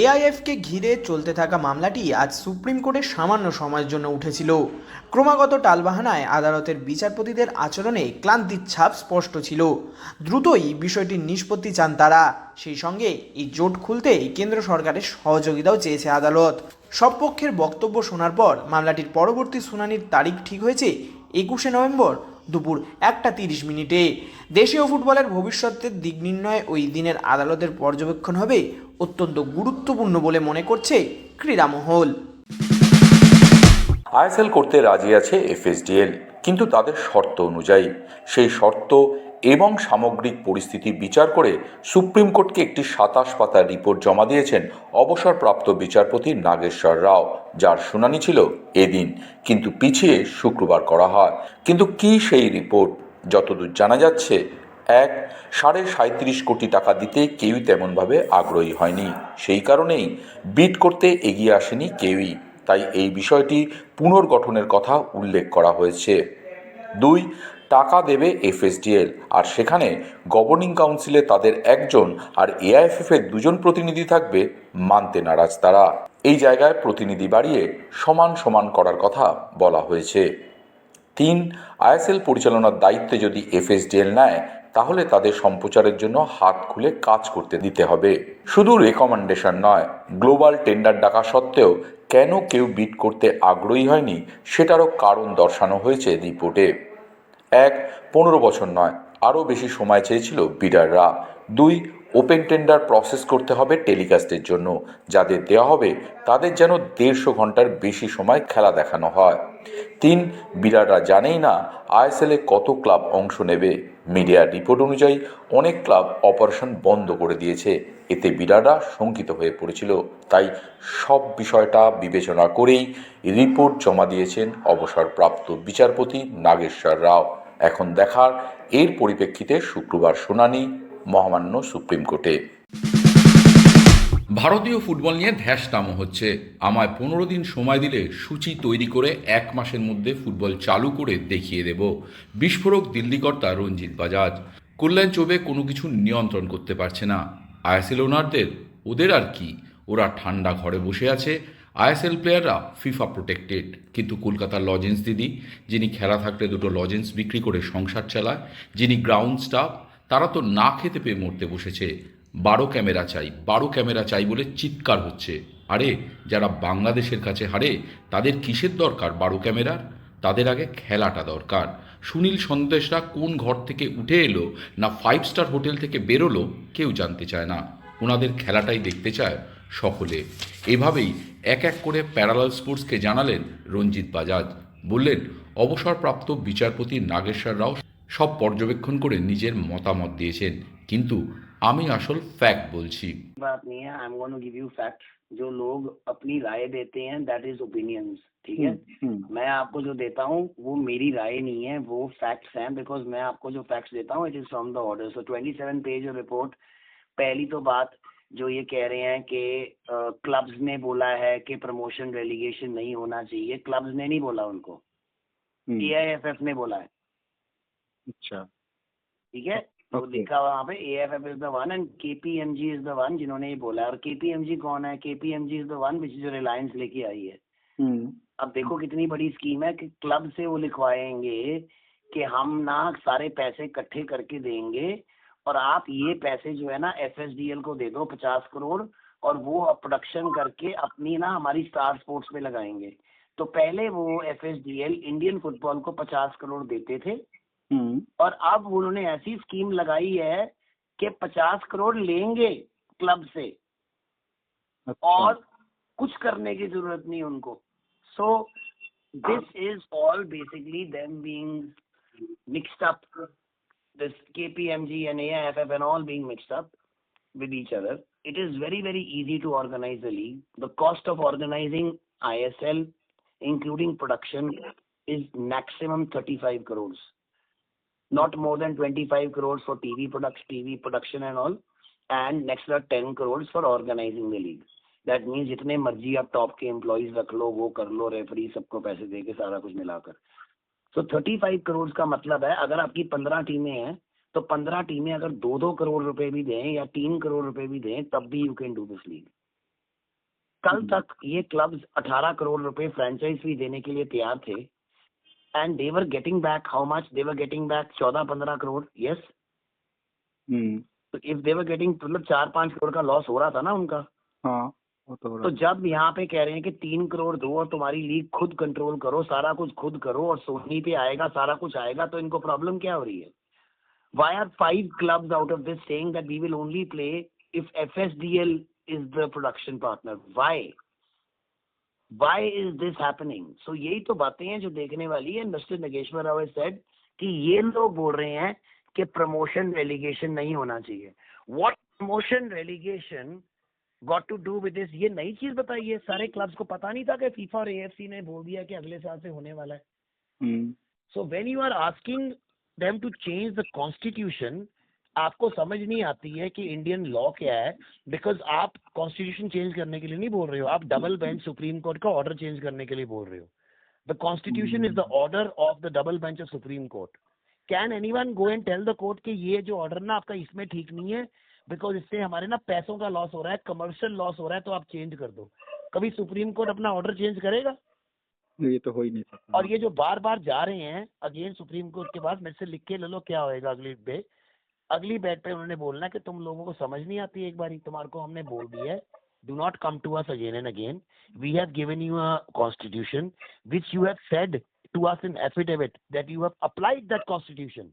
এআইএফকে ঘিরে চলতে থাকা মামলাটি আজ সুপ্রিম কোর্টে সামান্য সময়ের জন্য উঠেছিল। ক্রমাগত টালবাহানায় আদালতের বিচারপতিদের আচরণে ক্লান্তির ছাপ স্পষ্ট ছিল। দ্রুতই বিষয়টির নিষ্পত্তি চান তারা। সেই সঙ্গে এই জোট খুলতে কেন্দ্র সরকারের সহযোগিতাও চেয়েছে আদালত। সব পক্ষের বক্তব্য শোনার পর মামলাটির পরবর্তী শুনানির তারিখ ঠিক হয়েছে একুশে নভেম্বর দুপুর একটা তিরিশ মিনিটে। দেশীয় ফুটবলের ভবিষ্যতের দিক নির্ণয় ওই দিনের আদালতের পর্যবেক্ষণ হবে অত্যন্ত গুরুত্বপূর্ণ বলে মনে করছে ক্রীড়ামহল। আইএসএল করতে রাজি আছে এফএসডিএল, কিন্তু তাদের শর্ত অনুযায়ী। সেই শর্ত এবং সামগ্রিক পরিস্থিতি বিচার করে সুপ্রিম কোর্টকে একটি সাতাশ পাতার রিপোর্ট জমা দিয়েছেন অবসরপ্রাপ্ত বিচারপতি নাগেশ্বর রাও, যার শুনানি ছিল এদিন। কিন্তু পিছিয়ে শুক্রবার করা হয়। কিন্তু কি সেই রিপোর্ট? যতদূর জানা যাচ্ছে, এক, সাড়ে সাঁত্রিশ কোটি টাকা দিতে কেউই তেমনভাবে আগ্রহী হয়নি। সেই কারণেই বিট করতে এগিয়ে আসেনি কেউই। তাই এই বিষয়টি পুনর্গঠনের কথা উল্লেখ করা হয়েছে। দুই, টাকা দেবে এফএসডিএল। আর সেখানে গভর্নিং কাউন্সিলে তাদের একজন আর এআইএফএফ এর দুজন প্রতিনিধি থাকবে মানতে নারাজ তারা। এই জায়গায় প্রতিনিধি বাড়িয়ে সমান সমান করার কথা বলা হয়েছে। তিন, আইএসএল পরিচালনার দায়িত্বে যদি এফএসডিএল নেয় তাহলে তাদের সম্প্রচারের জন্য হাত খুলে কাজ করতে দিতে হবে। শুধু রেকমেন্ডেশন নয় গ্লোবাল টেন্ডার ডাকা সত্ত্বেও কেন কেউ বিট করতে আগ্রহী হয়নি সেটারও কারণ দর্শানো হয়েছে রিপোর্টে এক, পনেরো বছর নয়, আরও বেশি সময় চেয়েছিল বিডাররা দুই ওপেন টেন্ডার প্রসেস করতে হবে টেলিকাস্টের জন্য। যাদের দেওয়া হবে, তাদের যেন দেড়শো ঘণ্টার বেশি সময় খেলা দেখানো হয়। তিন, বিরাটরা জানেই না আইএসএলে কত ক্লাব অংশ নেবে। মিডিয়ার রিপোর্ট অনুযায়ী অনেক ক্লাব অপারেশন বন্ধ করে দিয়েছে। এতে বিরাটরা শঙ্কিত হয়ে পড়েছিল। তাই সব বিষয়টা বিবেচনা করেই রিপোর্ট জমা দিয়েছেন অবসরপ্রাপ্ত বিচারপতি নাগেশ্বর রাও। এখন দেখার এর পরিপ্রেক্ষিতে শুক্রবার শুনানি মহামান্য সুপ্রিম কোর্টে। ভারতীয় ফুটবল নিয়ে ধ্যাস ধ্যাসটামো হচ্ছে। আমায় পনেরো দিন সময় দিলে সূচি তৈরি করে এক মাসের মধ্যে ফুটবল চালু করে দেখিয়ে দেব। বিস্ফোরক দিল্লি কর্তা রঞ্জিত বাজাজ। কল্যাণ চৌবে কোনো কিছু নিয়ন্ত্রণ করতে পারছে না। আইএসএল ওনারদের, ওদের আর কি? ওরা ঠান্ডা ঘরে বসে আছে। আইএসএল প্লেয়াররা ফিফা প্রোটেক্টেড। কিন্তু কলকাতার লজেন্স দিদি, যিনি খেলা থাকলে দুটো লজেন্স বিক্রি করে সংসার চালায়, যিনি গ্রাউন্ড স্টাফ তারা তো না খেতে পেয়ে মরতে বসেছে। বারো ক্যামেরা চাই, বারো ক্যামেরা চাই বলে চিৎকার হচ্ছে। আরে, যারা বাংলাদেশের কাছে হারে, তাদের কিসের দরকার বারো ক্যামেরার? তাদের আগে খেলাটা দরকার। সুনীল সন্দেশরা কোন ঘর থেকে উঠে এলো না ফাইভ স্টার হোটেল থেকে বেরোলো, কেউ জানতে চায় না। ওনাদের খেলাটাই দেখতে চায় সকলে। এভাবেই এক এক করে প্যারালাল স্পোর্টসকে জানালেন রঞ্জিত বাজাজ। বললেন, অবসরপ্রাপ্ত বিচারপতি নাগেশ্বর রাও সব পর্যবেক্ষণ করে নিজের মতামত দিয়েছেন কিন্তু আমি আসল ফ্যাক্ট বলছি बात नहीं है I am going to give you fact जो लोग अपनी राय देते हैं दैट इज ओपिनियंस ठीक है मैं आपको जो देता हूँ वो मेरी राय नहीं है वो फैक्ट्स हैं बिकॉज मैं आपको जो फैक्ट्स देता हूँ it is from the order so 27 page report पहली तो बात जो ये कह रहे हैं कि क्लब्स ने बोला है कि प्रमोशन रेलीगेशन नहीं होना चाहिए क्लब्स ने नहीं बोला उनको एआईएफएफ ने बोला है अच्छा। ठीक है? तो. लिखा हुआ वहाँ पे A F F is the one and K P M G is the one जिन्होंने ये बोला और के पी एम जी कौन है? K P M G is the one which जो रिलायंस लेके आई है। हम्म। अब देखो कितनी बड़ी स्कीम है कि क्लब से वो लिखवाएँगे कि हम ना सारे पैसे इकट्ठे करके देंगे और आप ये पैसे जो है ना एफ़ एस डी एल को दे दो पचास करोड़ और वो प्रोडक्शन करके अपनी ना हमारी स्टार स्पोर्ट्स में लगाएँगे। तो पहले वो F S D L Indian football को पचास करोड़ देते थे। हम्म। और अब उन्होंने ऐसी स्कीम लगाई है कि पचास करोड़ लेंगे क्लब से। अच्छा। और कुछ करने की ज़रूरत नहीं उनको। So this is all basically them being mixed up this KPMG and AFF and all being mixed up with each other it is very very easy to organise the league the cost of organising ISL including production is maximum 35 crore Not more than 25 crores for TV production, TV production and all. And next are ten crore for organising the league that means जितने मर्ज़ी आप top के employees रख लो वो कर लो referee सबको पैसे दे के सारा कुछ मिलाकर। सो थर्टी फाइव करोड़ का मतलब है अगर आपकी पंद्रह टीमें हैं तो पंद्रह टीमें अगर दो दो करोड़ रुपए भी दें या तीन करोड़ रुपए भी दें तब भी you can do this league कल तक ये क्लब्स 18 करोड़ रुपए फ्रेंचाइज फ़ी देने के लिए तैयार थे and they're getting back how much they're getting back चौदह पंद्रह crore yes if they're getting मतलब चार पाँच करोड़ का लॉस हो रहा था ना उनका। हाँ, तो, तो जब यहाँ पे कह रहे हैं कि तीन करोड़ दो और तुम्हारी लीग खुद कंट्रोल करो सारा कुछ खुद करो और सोनी पे आएगा सारा कुछ आएगा तो इनको प्रॉब्लम क्या हो रही है? Why are five club out of this saying that we will only play if F S D L is the production partner why why why is this happening so यही तो बातें हैं जो देखने वाली है। मिस्टर नगेश्वर राव सेड कि ये लोग बोल रहे हैं कि प्रमोशन रेलीगेशन नहीं होना चाहिए। What promotion relegation got to do with this ये नई चीज़ बताइए। सारे क्लब्स को पता नहीं था कि फीफा और एएफसी ने बोल दिया कि अगले साल से होने वाला है। So when you are asking them to change the constitution आपको समझ नहीं आती है कि इंडियन लॉ क्या है बिकॉज़ आप कॉन्स्टिट्यूशन चेंज करने के लिए नहीं बोल रहे हो। आप डबल बेंच सुप्रीम कोर्ट का ऑर्डर चेंज करने के लिए बोल रहे हो। The constitution is the order of the double bench of supreme court can any one go and tell the court कि ये जो ऑर्डर ना आपका इसमें ठीक नहीं है बिकॉज़ इससे हमारे ना पैसों का लॉस हो रहा है कमर्शियल लॉस हो रहा है तो आप चेंज कर दो। कभी सुप्रीम कोर्ट अपना ऑर्डर चेंज करेगा? ये तो हो ही नहीं सकता। और ये जो बार बार जा रहे हैं अगेन सुप्रीम कोर्ट के पास मेरे से लिख के ले लो क्या होएगा अगली पे अगली बैट पे उन्होंने बोलना है कि तुम लोगों को समझ नहीं आती एक बार तुम्हारे को हमने बोल दिया है do not come to us again and again we have given you a constitution which you have said to us in affidavit that you have applied that constitution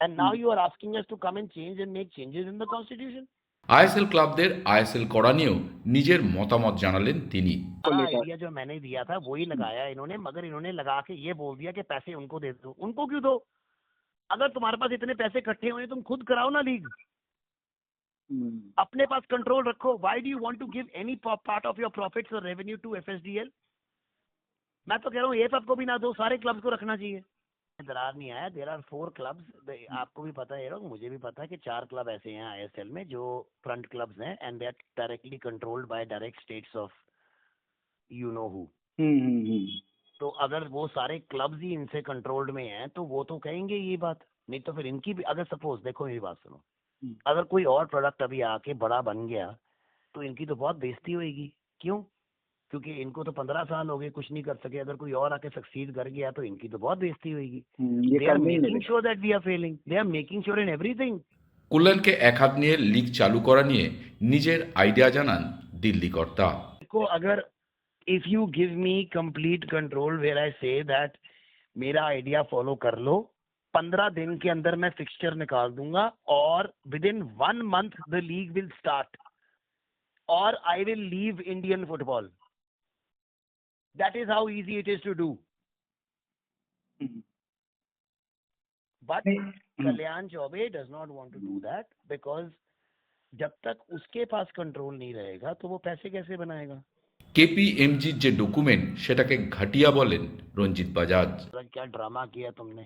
and now you are asking us to come and change and make changes in the constitution ISL ক্লাবদের ISL করা নিয়েও নিজের মতামত জানালেন তিনি हाँ, idea जो मैंने दिया था वही लगाया इन्होंने मगर इन्होंने लगा के ये बोल दिया कि पैसे उनको दे दो उनको क्यों दो अगर तुम्हारे पास इतने पैसे इकट्ठे हुए तुम खुद कराओ ना लीग। हम्म। अपने पास कंट्रोल रखो। Why do you want to give any part of your profit और रेवेन्यू टू एफएसडीएल मैं तो कह रहा हूँ ये सबको भी ना दो सारे क्लब्स को रखना चाहिए। दरार नहीं आया। देर आर फोर क्लब्स आपको भी पता है मुझे भी पता है कि चार क्लब ऐसे हैं आईएसएल में जो फ्रंट क्लब्स हैं and they are directly controlled by direct states of you know who hmm hmm hmm. तो अगर वो सारे क्लब्स ही इनसे कंट्रोल्ड में हैं तो वो तो कहेंगे ये बात नहीं तो फिर इनकी भी अगर सपोज देखो मेरी बात सुनो हम्म। अगर कोई और प्रोडक्ट अभी आके बड़ा बन गया तो इनकी तो बहुत बेइज्जती होगी क्यों क्योंकि इनको तो पंद्रह साल हो गए कुछ नहीं कर सके अगर कोई और आके सक्सीड कर गया तो इनकी तो बहुत बेइज्जती होगी हम्म, ये दे आर करने ही मेकिंग नहीं sure that we are failing they are making sure in everything কল্যাণকে এক হাত নিয়ে লিগ চালু করা নিয়ে নিজের আইডিয়া জানান দিল্লি কর্তা को अगर if you give me complete control where I say that मेरा आइडिया फॉलो कर लो पंद्रह दिन के अंदर मैं फिक्सचर निकाल दूँगा और within one month the league will start और I will leave Indian football that is how easy it is to do. But Kalyan Chaubey does not want to do that because जब तक उसके पास control नहीं रहेगा तो वो पैसे कैसे बनाएगा? কেপিএমজির যে ডকুমেন্ট সেটাকে ঘাটিয়া বলেন রঞ্জিত বাজাজ मतलब क्या ड्रामा किया तुमने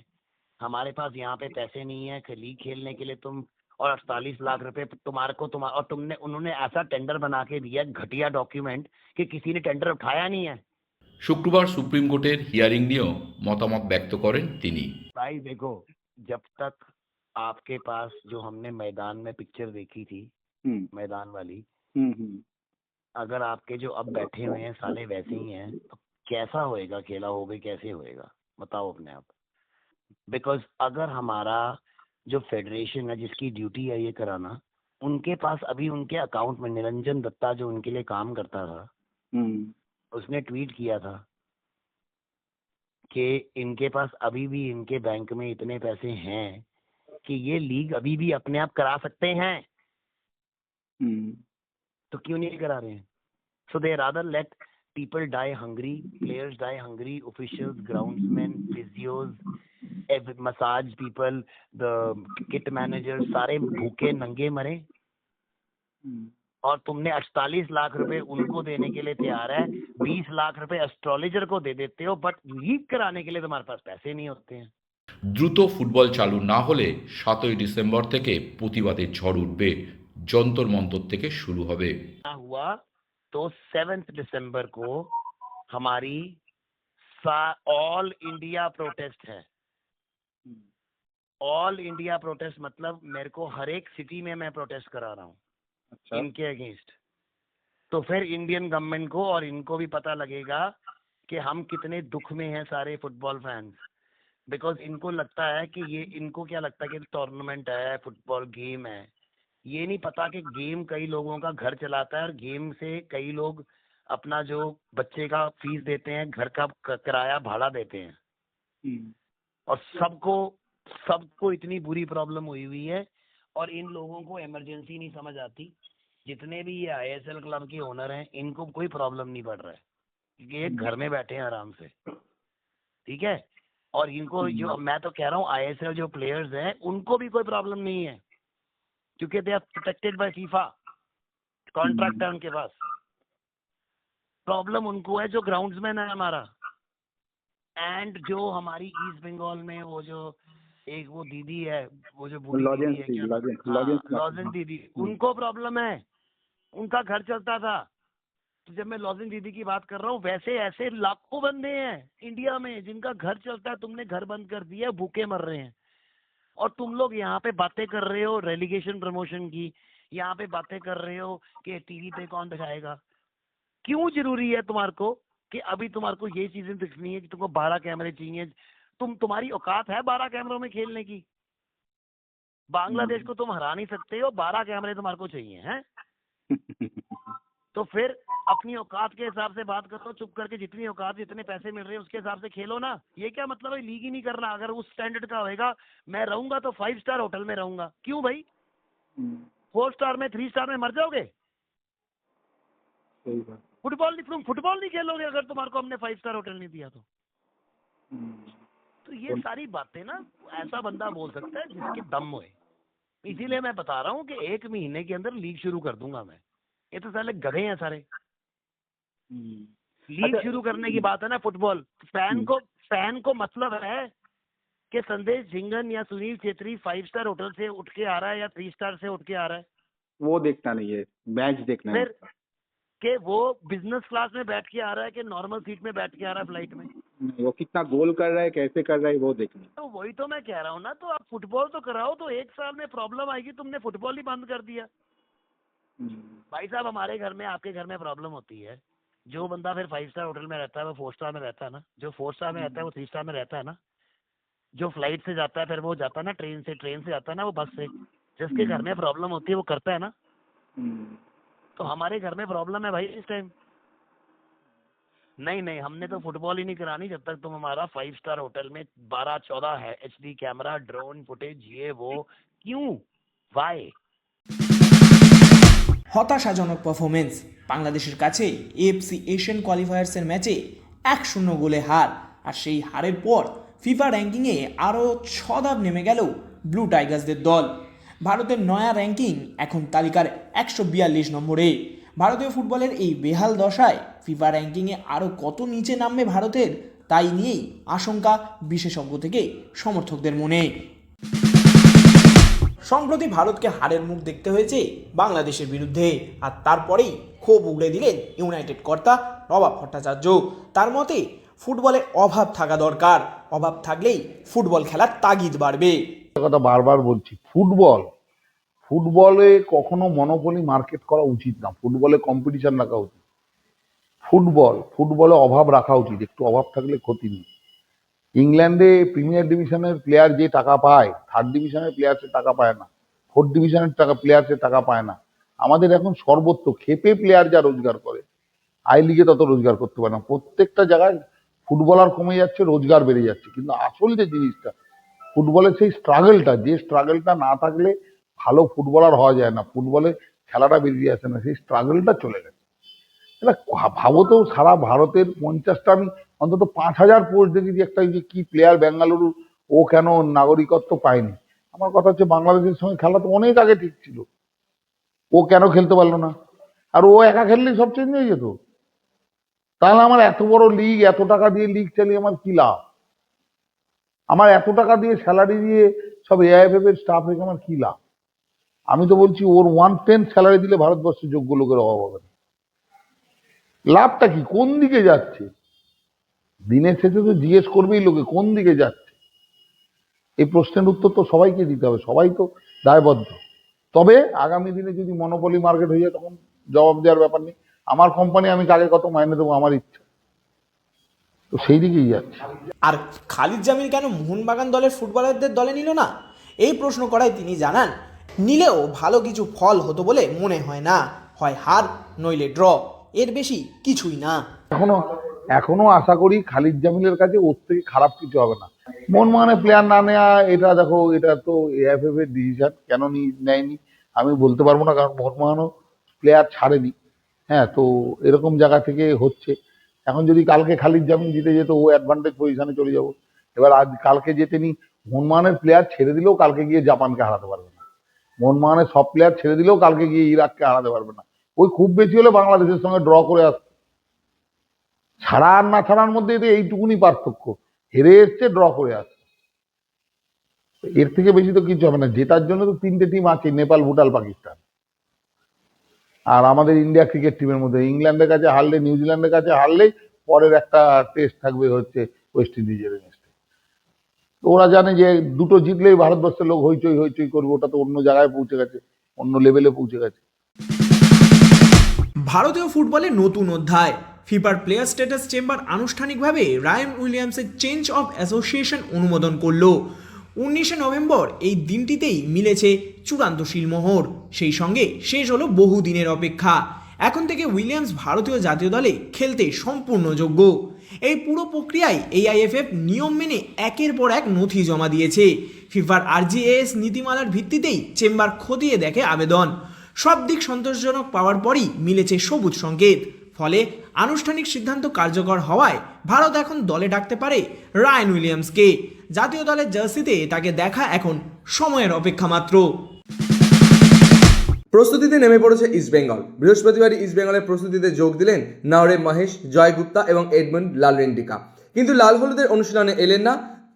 हमारे पास यहाँ पे पैसे नहीं है लीग खेलने के लिए तुम और अड़तालीस लाख रुपए तुम्हारे को तुम और तुमने उन्होंने ऐसा टेंडर बना के दिया घटिया डॉक्यूमेंट कि किसी ने टेंडर उठाया नहीं है শুক্রবার সুপ্রিম কোর্টের হিয়ারিং নিয়েও মতামত ব্যক্ত করেন তিনি भाई देखो जब तक आपके पास जो हमने मैदान में पिक्चर देखी थी हम्म मैदान वाली हम्म हम्म अगर आपके जो अब बैठे हुए हैं साले वैसे ही हैं तो कैसा होएगा? खेला होगा कैसे होएगा? बताओ अपने आप। बिकॉज़ अगर हमारा जो फेडरेशन है जिसकी ड्यूटी है ये कराना उनके पास अभी उनके अकाउंट में निरंजन दत्ता जो उनके लिए काम करता था हम्म। उसने ट्वीट किया था कि इनके पास अभी भी इनके बैंक में इतने पैसे हैं कि ये लीग अभी भी अपने आप करा सकते हैं। हम्म। तो क्यों नहीं करा रहे हैं so they rather let people die hungry players die hungry officials groundsmen physios massage people the kit managers सारे भूखे नंगे मरे हम्म और तुमने 48 लाख रुपए उनको देने के लिए तैयार है 20 लाख रुपए एस्ट्रोलॉजर को दे देते हो बट लीग कराने के लिए तुम्हारे पास पैसे नहीं होते हैं দ্রুত ফুটবল চালু না হলে সাতই ডিসেম্বর থেকে প্রতিবাদের ঝড় উঠবে যন্তর মন্তর থেকে শুরু হবে हुआ तो सेवेंथ दिसंबर को हमारी ऑल इंडिया प्रोटेस्ट है ऑल इंडिया प्रोटेस्ट मतलब मेरे को हर एक सिटी में मैं प्रोटेस्ट करा रहा हूँ अच्छा इनके अगेंस्ट तो फिर इंडियन गवर्नमेंट को और इनको भी पता लगेगा कि हम कितने दुख में हैं सारे फुटबॉल फैंस बिकॉज इनको लगता है कि ये इनको क्या लगता है कि टूर्नामेंट है फुटबॉल गेम है ये नहीं पता कि गेम कई लोगों का घर चलाता है और गेम से कई लोग अपना जो बच्चे का फ़ीस देते हैं घर का किराया भाड़ा देते हैं। हम्म, और सबको सबको इतनी बुरी प्रॉब्लम हुई हुई है और इन लोगों को इमरजेंसी नहीं समझ आती। जितने भी ये आईएसएल क्लब के ओनर हैं इनको कोई प्रॉब्लम नहीं पड़ रहा है। क्योंकि ये घर में बैठे हैं आराम से। ठीक है? और इनको जो मैं तो कह रहा हूँ आईएसएल जो प्लेयर्स हैं उनको भी कोई प्रॉब्लम नहीं है। क्योंकि they are protected by FIFA contract है उनके पास। प्रॉब्लम उनको है जो ग्राउंड्समैन है हमारा। एंड जो हमारी ईस्ट बंगाल में वो जो एक वो दीदी है वो जो लॉजेंस दीदी है हम्म। उनको प्रॉब्लम है। उनका घर चलता था। तो जब मैं लॉजेंस दीदी की बात कर रहा हूँ वैसे ऐसे लाखों बंदे हैं इंडिया में जिनका घर चलता है तुमने घर बंद कर दिया भूखे मर रहे हैं। और तुम लोग यहाँ पे बातें कर रहे हो रेलीगेशन प्रमोशन की यहाँ पे बातें कर रहे हो कि टीवी पे कौन दिखाएगा। क्यों ज़रूरी है तुम्हारे को कि अभी तुम्हारे को ये चीज़ें दिखनी है कि तुमको बारह कैमरे चाहिए? तुम तुम्हारी औकात है बारह कैमरों में खेलने की। बांग्लादेश को तुम हरा नहीं सकते हो बारह कैमरे तुम्हारे को चाहिए हैं? तो फिर अपनी औकात के हिसाब से बात करो चुप करके जितनी औकात जितने पैसे मिल रहे हैं उसके हिसाब से खेलो ना। ये क्या मतलब है? लीग ही नहीं करना। अगर उस स्टैंडर्ड का होएगा मैं रहूँगा तो फाइव स्टार होटल में रहूँगा। क्यों भाई? हम्म, फोर स्टार में थ्री स्टार में मर जाओगे? फुटबॉल नहीं तुम फुटबॉल नहीं खेलोगे अगर तुम्हारे को हमने फाइव स्टार होटल नहीं दिया तो। हम्म, तो ये सारी बातें ना ऐसा बंदा बोल सकता है जिसके दम होए। इसीलिए मैं बता रहा हूँ कि एक महीने के अंदर लीग शुरू कर दूँगा मैं। ये तो साले गधे हैं सारे। हम्म, लीग अच्छा, शुरू करने की बात है ना फुटबॉल। फ़ैन हम्म। को फ़ैन को मतलब है कि संदेश झिंगन या Sunil Chhetri five star hotel से उठ के आ रहा है या थ्री स्टार से उठ के आ रहा है। वो देखना नहीं है मैच देखना फिर कि वो बिज़नेस क्लास में बैठ के आ रहा है कि नॉर्मल सीट में बैठ के आ रहा है फ़्लाइट में। वो कितना गोल कर रहा है कैसे कर रहा है वो देखना। तो वही तो मैं कह रहा हूँ ना तो आप फुटबॉल तो कराओ तो एक साल में प्रॉब्लम आएगी तुमने फुटबॉल ही बंद कर दिया। हम्म, भाई साहब हमारे घर में आपके घर में प्रॉब्लम होती है। जो बंदा फिर फाइव स्टार होटल में रहता है वो फोर स्टार में रहता है ना। जो फोर स्टार में रहता है वो थ्री स्टार में रहता है ना। जो फ़्लाइट से जाता है फिर वो जाता है ना ट्रेन से ट्रेन से जाता है ना वो बस से। जिसके घर में प्रॉब्लम होती है वो करता है ना। हम्म, तो हमारे घर में प्रॉब्लम है भाई इस टाइम नहीं नहीं हमने तो फुटबॉल ही नहीं करानी जब तक तुम हमारा फाइव स्टार होटल में बारह चौदह है H D camera drone footage ये वो। क्यों? वाई হতাশাজনক পারফরমেন্স বাংলাদেশের কাছে এফসি এশিয়ান কোয়ালিফায়ার্সের ম্যাচে এক শূন্য গোলে হার। আর সেই হারের পর ফিফা র্যাঙ্কিংয়ে আরও ছদাব নেমে গেল ব্লু টাইগার্সদের দল। ভারতের নয়া র্যাঙ্কিং এখন তালিকার একশো বিয়াল্লিশ নম্বরে। ভারতীয় ফুটবলের এই বেহাল দশায় ফিফা র্যাঙ্কিংয়ে আরও কত নিচে নামবে ভারতের, তাই নিয়েই আশঙ্কা বিশেষজ্ঞ থেকে সমর্থকদের মনে। সম্প্রতি ভারতকে হারের মুখ দেখতে হয়েছে বাংলাদেশের বিরুদ্ধে। আর তারপরেই ক্ষোভ উগড়ে দিলেন ইউনাইটেড কর্তা নবাব ভট্টাচার্য। তার মতে, ফুটবলে অভাব থাকা দরকার। অভাব থাকলেই ফুটবল খেলার তাগিদ বাড়বে। কথা বারবার বলছি, ফুটবল, ফুটবলে কখনো মনোপলি মার্কেট করা উচিত না। ফুটবলে কম্পিটিশন রাখা উচিত। ফুটবল, ফুটবলে অভাব রাখা উচিত। একটু অভাব থাকলে ক্ষতি নেই। ইংল্যান্ডে প্রিমিয়ার ডিভিশনের প্লেয়ার যে টাকা পায় থার্ড ডিভিশনের প্লেয়ার সে টাকা পায় না ফোর্থ ডিভিশনের টাকা প্লেয়ার সে টাকা পায় না। আমাদের এখন সর্বত্র খেপে প্লেয়ার যা রোজগার করে আই লিগে তত রোজগার করতে পারে না। প্রত্যেকটা জায়গায় ফুটবলার কমে যাচ্ছে, রোজগার বেড়ে যাচ্ছে। কিন্তু আসল যে জিনিসটা ফুটবলের সেই স্ট্রাগলটা যে স্ট্রাগলটা না থাকলে ভালো ফুটবলার হওয়া যায় না। ফুটবলে খেলাটা বেরিয়ে আসে না, সেই স্ট্রাগলটা চলে গেছে। এটা ভাবো তো সারা ভারতের পঞ্চাশটা আমি অন্তত পাঁচ হাজার পোস্ট দেখেছি একটা যে কি প্লেয়ার বেঙ্গালুরু, ও কেন নাগরিকত্ব পায়নি? আমার কথা হচ্ছে বাংলাদেশের সঙ্গে খেলা তো অনেক আগে ঠিক ছিল। ও কেন খেলতে পারল না? আর ও একা খেললেই সব চেঞ্জ হয়ে যেত। তাহলে আমার এত বড় লিগ এত টাকা দিয়ে লিগ চালিয়ে আমার কি লাভ? আমার এত টাকা দিয়ে স্যালারি দিয়ে সব এআইএফএফ এর স্টাফ রেখে আমার কি লাভ? আমি তো বলছি, ওর ওয়ান টেন স্যালারি দিলে ভারতবর্ষের যোগ্য লোকের অভাব হবে না। লাভটা কি? কোন দিকে যাচ্ছে? দিনের শেষে তো জিজ্ঞেস করবেই লোকে কোন দিকে যাচ্ছে? এই প্রশ্নের উত্তর তো সবাইকে দিতে হবে সবাই তো দায়বদ্ধ। তবে আগামী দিনে যদি মনোপলি মার্কেট হয়ে যায় তখন জবাব দেওয়ার ব্যাপার নেই। আমার কোম্পানি আমি কাকে কত মাইনে দেবো আমার ইচ্ছা। তো সেই দিকেই যাচ্ছে। আর খালিদ জামিল কেন মোহনবাগান দলের ফুটবলারদের দলে নিল না? এই প্রশ্ন করায় তিনি জানান নিলেও ভালো কিছু ফল হতো বলে মনে হয় না হয় হার নইলে ড্র। এর বেশি কিছুই না। এখনও এখনও আশা করি খালিদ জামিলের কাছে ওর থেকে খারাপ কিছু হবে না। মন মানে প্লেয়ার না নেওয়া এটা দেখো, এটা তো এএফএফ এর ডিসিশন কেন নেয়নি? আমি বলতে পারব না, কারণ মোহনবাগানও প্লেয়ার ছাড়েনি। হ্যাঁ তো এরকম জায়গা থেকে হচ্ছে। এখন যদি কালকে খালিদ জামিল জিতে যেত, ও অ্যাডভান্টেজ পজিশনে চলে যাব। এবার আজ, কালকে যেতে নি মোহনবাগানের প্লেয়ার ছেড়ে দিলেও কালকে গিয়ে জাপানকে হারাতে পারবে না। মোহনবাগানের সব প্লেয়ার ছেড়ে দিলেও কালকে গিয়ে ইরাককে হারাতে পারবে না। ওই খুব বেশি হলে বাংলাদেশের সঙ্গে ড্র করে আসবে ছাড়া আর না ছাড়ার মধ্যে এইটুকুনি পার্থক্য। হেরে এসছে ড্র করে আসছে। এর থেকে বেশি তো কিছু হবে না। জেতার জন্য তো তিনটে টিম আছে, নেপাল, ভুটান, পাকিস্তান। আর আমাদের ইন্ডিয়া ক্রিকেট টিমের মধ্যে। ইংল্যান্ডের কাছে হারলে, নিউজিল্যান্ডের কাছে হারলেই পরের একটা টেস্ট থাকবে হচ্ছে ওয়েস্ট ইন্ডিজের এগেনস্টে ওরা জানে যে দুটো জিতলেই ভারতবর্ষের লোক হইচই হইচই করবে। ওটা তো অন্য জায়গায় পৌঁছে গেছে, অন্য লেভেলে পৌঁছে গেছে। ভারতীয় ফুটবলে নতুন অধ্যায়। ফিফার প্লেয়ার স্ট্যাটাস চেম্বার আনুষ্ঠানিকভাবে রায়ান উইলিয়ামসের চেঞ্জ অফ অ্যাসোসিয়েশন অনুমোদন করল। উনিশে নভেম্বর এই দিনটিতেই মিলেছে চূড়ান্ত শিলমোহর সেই সঙ্গে শেষ হলো বহুদিনের অপেক্ষা। এখন থেকে উইলিয়ামস ভারতীয় জাতীয় দলে খেলতে সম্পূর্ণ যোগ্য। এই পুরো প্রক্রিয়ায় এই আইএফএফ নিয়ম মেনে একের পর এক নথি জমা দিয়েছে। ফিফার আরজিএএস নীতিমালার ভিত্তিতেই চেম্বার খতিয়ে দেখে আবেদন। সব দিক সন্তোষজনক পাওয়ার পরই মিলেছে সবুজ সংকেত। ফলে আনুষ্ঠানিক সিদ্ধান্ত কার্যকর হওয়ায় ভারত এখন দলে ডাকতে পারে রায়ন উইলিয়ামসকে। জাতীয় দলের জার্সিতে তাকে দেখা এখন সময়ের অপেক্ষা মাত্র। প্রস্তুতিতে নেমে পড়েছে ইস্টবেঙ্গল বৃহস্পতিবার ইস্টবেঙ্গলের প্রস্তুতিতে যোগ দিলেন নাওরে মহেশ জয় গুপ্তা এবং এডমন্ড লালরেন্ডিকা। কিন্তু লাল হলুদের অনুশীলনে এলেন না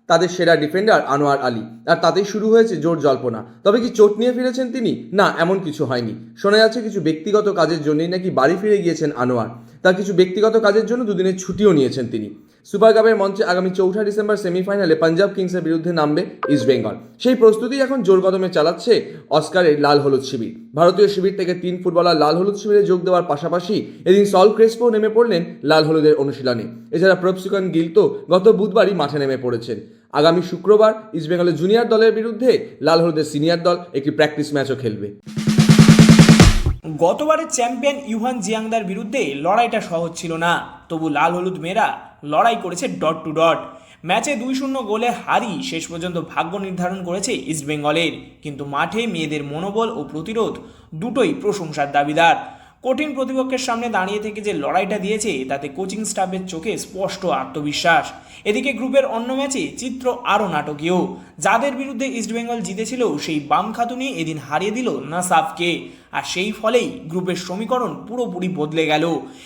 তাদের সেরা ডিফেন্ডার আনোয়ার আলী। আর তাতেই শুরু হয়েছে জোর জল্পনা। তবে কি চোট নিয়ে ফিরেছেন তিনি? না, এমন কিছু হয়নি। শোনা যাচ্ছে কিছু ব্যক্তিগত কাজের জন্যই নাকি বাড়ি ফিরে গিয়েছেন আনোয়ার। তার কিছু ব্যক্তিগত কাজের জন্য দুদিনের ছুটিও নিয়েছেন তিনি। সুপার কাপের মঞ্চে আগামী চৌঠা ডিসেম্বর সেমিফাইনালে পাঞ্জাব কিংসের বিরুদ্ধে নামবে ইস্টবেঙ্গল সেই প্রস্তুতি এখন জোর কদমে চালাচ্ছে অস্কারের লাল হলুদ শিবির। ভারতীয় শিবির থেকে তিন ফুটবলার লাল হলুদ শিবিরে যোগ দেওয়ার পাশাপাশি এদিন সল ক্রেসপো নেমে পড়লেন লাল হলুদের অনুশীলনে। এছাড়া প্রপসিকন গিল তো গত বুধবারই মাঠে নেমে পড়েছেন। আগামী শুক্রবার ইস্টবেঙ্গলের জুনিয়র দলের বিরুদ্ধে লাল হলুদের সিনিয়র দল একটি প্র্যাকটিস ম্যাচও খেলবে। গতবারের চ্যাম্পিয়ন ইউহান জিয়াংদার বিরুদ্ধে লড়াইটা সহজ ছিল না। তবু লাল হলুদ মেয়েরা লড়াই করেছে ডট টু ডট। ম্যাচে দুই শূন্য গোলে হারি শেষ পর্যন্ত ভাগ্য নির্ধারণ করেছে ইস্টবেঙ্গলের। কিন্তু মাঠে মেয়েদের মনোবল ও প্রতিরোধ দুটোই প্রশংসার দাবিদার। কঠিন প্রতিপক্ষের সামনে দাঁড়িয়ে থেকে যে লড়াইটা দিয়েছে, তাতে কোচিং স্টাফের চোখে স্পষ্ট আত্মবিশ্বাস। এদিকে গ্রুপের অন্য ম্যাচে চিত্র আরও নাটকীয়। যাদের বিরুদ্ধে ইস্টবেঙ্গল জিতেছিল, সেই বাম খাতুনি এদিন হারিয়ে দিল নাসাফকে। আর সেই ফলেই গ্রুপের সমীকরণ পুরোপুরি বদলে গেল।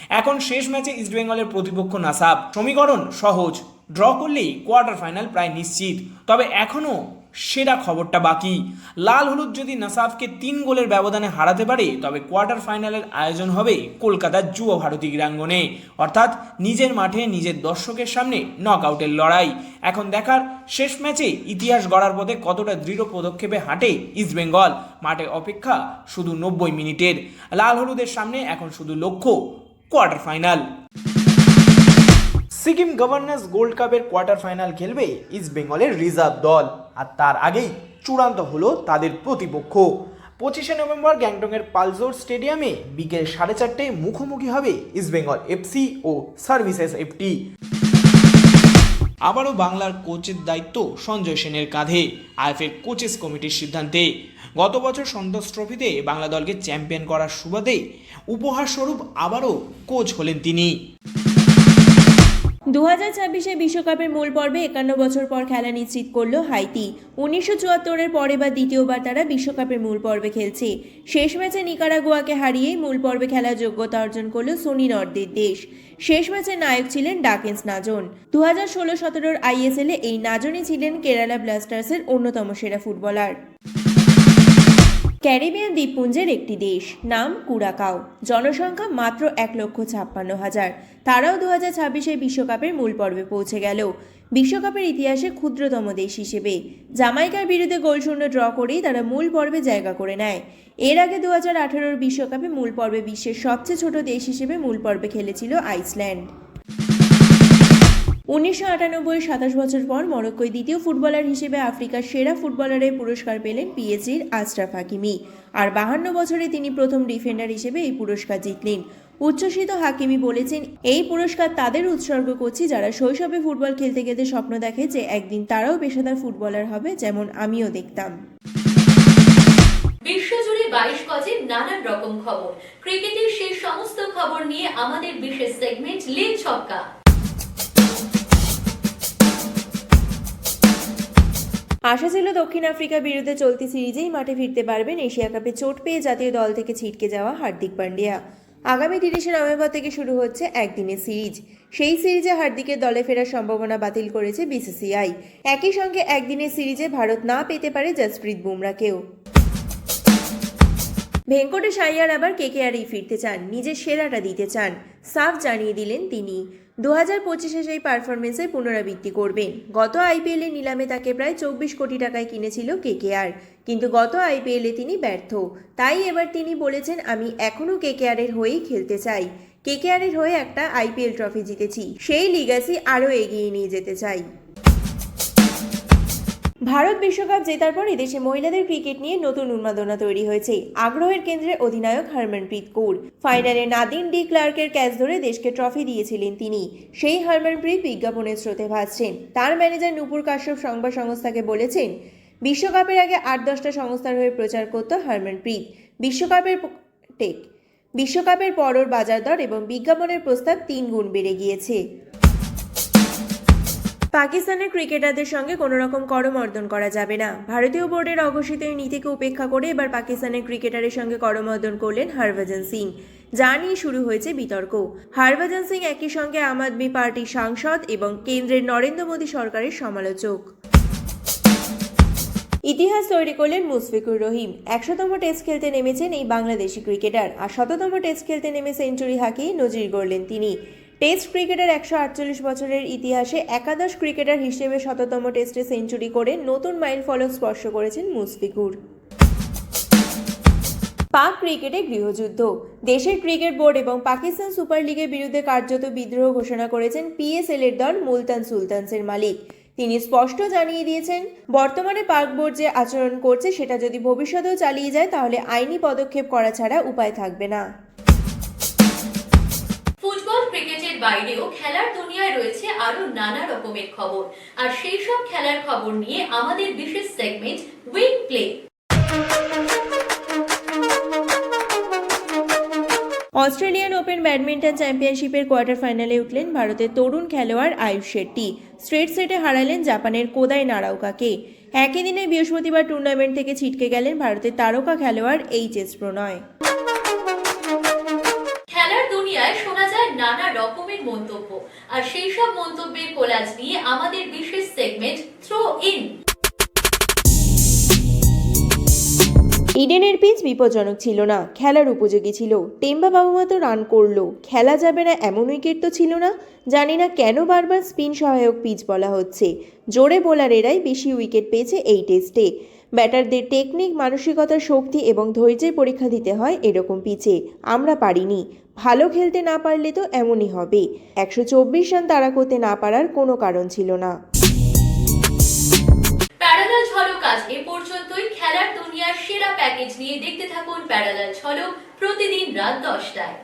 এখন শেষ ম্যাচে ইস্টবেঙ্গলের প্রতিপক্ষ নাসাফ। সমীকরণ সহজ। ড্র করলেই কোয়ার্টার ফাইনাল প্রায় নিশ্চিত। তবে এখনও সেরা খবরটা বাকি। লাল হলুদ যদি নাসাফকে তিন গোলের ব্যবধানে হারাতে পারে, তবে কোয়ার্টার ফাইনালের আয়োজন হবে কলকাতার যুব ভারতী ক্রীড়াঙ্গনে। অর্থাৎ নিজের মাঠে নিজের দর্শকের সামনে নকআউটের লড়াই। এখন দেখার শেষ ম্যাচে ইতিহাস গড়ার পথে কতটা দৃঢ় পদক্ষেপে হাঁটে ইস্টবেঙ্গল মাঠে অপেক্ষা শুধু নব্বই মিনিটের। লাল হলুদের সামনে এখন শুধু লক্ষ্য quarter final. Sikkim governors gold কাপের কোয়ার্টার ফাইনাল খেলবে ইস্ট বেঙ্গলের রিজার্ভ দল। আর তার আগেই চূড়ান্ত হলো তাদের প্রতিপক্ষ। পঁচিশে নভেম্বর গ্যাংটংয়ের পালজোর স্টেডিয়ামে বিকেল সাড়ে চারটেয় মুখোমুখি হবে ইস্টবেঙ্গল এফসি ও সার্ভিসেস এফটি আবারও বাংলার কোচের দায়িত্ব সঞ্জয় সেনের কাঁধে। আইএফের কোচেস কমিটির সিদ্ধান্তে গত বছর সন্তোষ ট্রফিতে বাংলা দলকে চ্যাম্পিয়ন করার সুবাদে উপহারস্বরূপ আবারও কোচ হলেন তিনি। দু হাজার ছাব্বিশে বিশ্বকাপের মূল পর্বে একান্ন বছর পর খেলা নিশ্চিত করল হাইতি। উনিশশো চুয়াত্তরের পরে বা দ্বিতীয়বার তারা বিশ্বকাপের মূল পর্বে খেলছে। শেষ ম্যাচে নিকারাগুয়াকে হারিয়েই মূল পর্বে খেলার যোগ্যতা অর্জন করল সোনি নর্দের দেশ। শেষ ম্যাচের নায়ক ছিলেন ডাকেন্স নাজন। দু হাজার ষোলো সতেরোর আইএসএলে এই নাজনই ছিলেন কেরালা ব্লাস্টার্সের অন্যতম সেরা ফুটবলার। ক্যারিবিয়ান দ্বীপপুঞ্জের একটি দেশ, নাম কুরাকাও। জনসংখ্যা মাত্র এক লক্ষ ছাপ্পান্ন হাজার। তারাও দু হাজার ছাব্বিশে বিশ্বকাপের মূল পর্বে পৌঁছে গেল। বিশ্বকাপের ইতিহাসে ক্ষুদ্রতম দেশ হিসেবে। জামাইকার বিরুদ্ধে গোলশূন্য ড্র করেই তারা মূল পর্বে জায়গা করে নেয়। এর আগে দু হাজার আঠারোর বিশ্বকাপে মূল পর্বে বিশ্বের সবচেয়ে ছোট দেশ হিসেবে মূল পর্বে খেলেছিল আইসল্যান্ড। উনিশশো আটানব্বই, সাতাশ বছর পর মরক্কোয় দ্বিতীয় ফুটবলার হিসেবে আফ্রিকার সেরা ফুটবলারের পুরস্কার পেলেন পিএসজির আশরাফ হাকিমি আর বাহান্ন বছরে তিনি প্রথম ডিফেন্ডার হিসেবে এই পুরস্কার জিতলেন। উচ্ছ্বসিত হাকিমি বলেছেন, এই পুরস্কার তাদের উৎসর্গ করছি যারা শৈশবে ফুটবল খেলতে খেলতে স্বপ্ন দেখে যে একদিন তারাও পেশাদার ফুটবলার হবে যেমন আমিও দেখতাম। বিশ্বজুড়ে বাইশ গজে নানান রকম খবর। ক্রিকেটের সেই সমস্ত খবর নিয়ে আমাদের বিশেষ সেগমেন্ট লিল ছক্কা। আশা ছিল দক্ষিণ আফ্রিকার বিরুদ্ধে চলতি সিরিজেই মাঠে ফিরতে পারবেন এশিয়া কাপে চোট পেয়ে জাতীয় দল থেকে ছিটকে যাওয়া হার্দিক পান্ডিয়া। আগামী তিরিশে নভেম্বর থেকে শুরু হচ্ছে একদিনের সিরিজ। সেই সিরিজে হার্দিকের দলে ফেরার সম্ভাবনা বাতিল করেছে বিসিসিআই। একই সঙ্গে একদিনের সিরিজে ভারত না পেতে পারে জসপ্রীত বুমরাকেও ভেঙ্কটেশ আইয়ার আবার কেকেআরই ফিরতে চান? নিজের সেরাটা দিতে চান। সাফ জানিয়ে দিলেন তিনি। দু হাজার পঁচিশে সেই পারফরমেন্সের পুনরাবৃত্তি করবেন। গত আইপিএলে নিলামে তাকে প্রায় চব্বিশ কোটি টাকায় কিনেছিল কেকেআর কিন্তু গত আইপিএলে তিনি ব্যর্থ। তাই এবার তিনি বলেছেন, আমি এখনও কেকেআরের হয়েই খেলতে চাই। কেকেআরের হয়ে একটা আইপিএল ট্রফি জিতেছি। সেই লিগাসি আরও এগিয়ে নিয়ে যেতে চাই। ভারত বিশ্বকাপ জেতার পর এদেশে মহিলাদের ক্রিকেট নিয়ে নতুন উন্মাদনা তৈরি হয়েছে। আগ্রহের কেন্দ্রে অধিনায়ক হরমনপ্রীত কৌর। ফাইনালে নাদিন ডি ক্লার্কের ক্যাচ ধরে দেশকে ট্রফি দিয়েছিলেন তিনি। সেই হরমনপ্রীত বিজ্ঞাপনের স্রোতে ভাসছেন। তার ম্যানেজার নূপুর কাশ্যপ সংবাদ সংস্থাকে বলেছেন, বিশ্বকাপের আগে আট দশটা সংস্থার হয়ে প্রচার করত হরমনপ্রীত। বিশ্বকাপের টেক বিশ্বকাপের পর ওর বাজার দর এবং বিজ্ঞাপনের প্রস্তাব তিন গুণ বেড়ে গিয়েছে। পাকিস্তানের ক্রিকেটারদের সঙ্গে কোনো রকম করমর্দন করা যাবে না। ভারতীয় বোর্ডের অঘোষিত এই নীতিকে উপেক্ষা করে এবার পাকিস্তানের ক্রিকেটারের সঙ্গে করমর্দন করলেন হরভজন সিং। যা নিয়ে শুরু হয়েছে বিতর্ক। হরভজন সিং একই সঙ্গে আম আদমি পার্টির সাংসদ এবং কেন্দ্রের নরেন্দ্র মোদী সরকারের সমালোচক। ইতিহাস তৈরি করলেন মুশফিকুর রহিম। একশোতম টেস্ট খেলতে নেমেছেন এই বাংলাদেশি ক্রিকেটার। আর শততম টেস্ট খেলতে নেমে সেঞ্চুরি হাঁকিয়ে নজির গড়লেন তিনি। টেস্ট ক্রিকেটের একশো আটচল্লিশ বছরের ইতিহাসে একাদশ ক্রিকেটার হিসেবে শততম টেস্টে সেঞ্চুরি করে নতুন মাইল ফলক স্পর্শ করেছেন মুশফিকুর। পাক ক্রিকেটে গৃহযুদ্ধ। দেশের ক্রিকেট বোর্ড এবং পাকিস্তান সুপার লিগের বিরুদ্ধে কার্যত বিদ্রোহ ঘোষণা করেছেন পিএসএল এর দল মুলতান সুলতানসের মালিক। তিনি স্পষ্ট জানিয়ে দিয়েছেন, বর্তমানে পাক বোর্ড যে আচরণ করছে সেটা যদি ভবিষ্যতেও চালিয়ে যায় তাহলে আইনি পদক্ষেপ করা ছাড়া উপায় থাকবে না। বাইরেও খেলার দুনিয়ায় রয়েছে আরও নানা রকমের খবর। আর সেই সব খেলার খবর নিয়ে আমাদের বিশেষ segment wing play Australian open badminton চ্যাম্পিয়নশিপের কোয়ার্টার ফাইনালে উঠলেন ভারতের তরুণ খেলোয়াড় আয়ুষ শেট্টি। স্ট্রেট সেটে হারালেন জাপানের কোদাই নারাওকাকে। একই দিনে বৃহস্পতিবার টুর্নামেন্ট থেকে ছিটকে গেলেন ভারতের তারকা খেলোয়াড় এইচ এস প্রণয়। নানা রকমের মন্তব্য। আর সেই সব মন্তব্যের কোলাজ নিয়ে আমাদের বিশেষ সেগমেন্ট থ্রো ইন ইডেনের পিচ বিপজ্জনক ছিল না, খেলার উপযোগী ছিল। টেম্বা বাবুমা তো রান করল। খেলা যাবে না এমন উইকেট তো ছিল না। জানি না কেন বারবার স্পিন সহায়ক পিচ বলা হচ্ছে। জোরে বোলারেরাই বেশি উইকেট পেয়েছে এই টেস্টে ব্যাটারদের টেকনিক মানসিকতার শক্তি এবং ধৈর্যের পরীক্ষা দিতে হয় এরকম পিচে আমরা পারিনি। ভালো খেলতে না পারলে তো এমনই হবে। একশো চব্বিশ রান তাড়া করতে না পারার কোনো কারণ ছিল না। প্যারালাল ঝলক আজ এ পর্যন্তই। খেলার দুনিয়ার সেরা প্যাকেজ নিয়ে দেখতে থাকুন প্যারালাল ঝলক প্রতিদিন রাত দশটায়।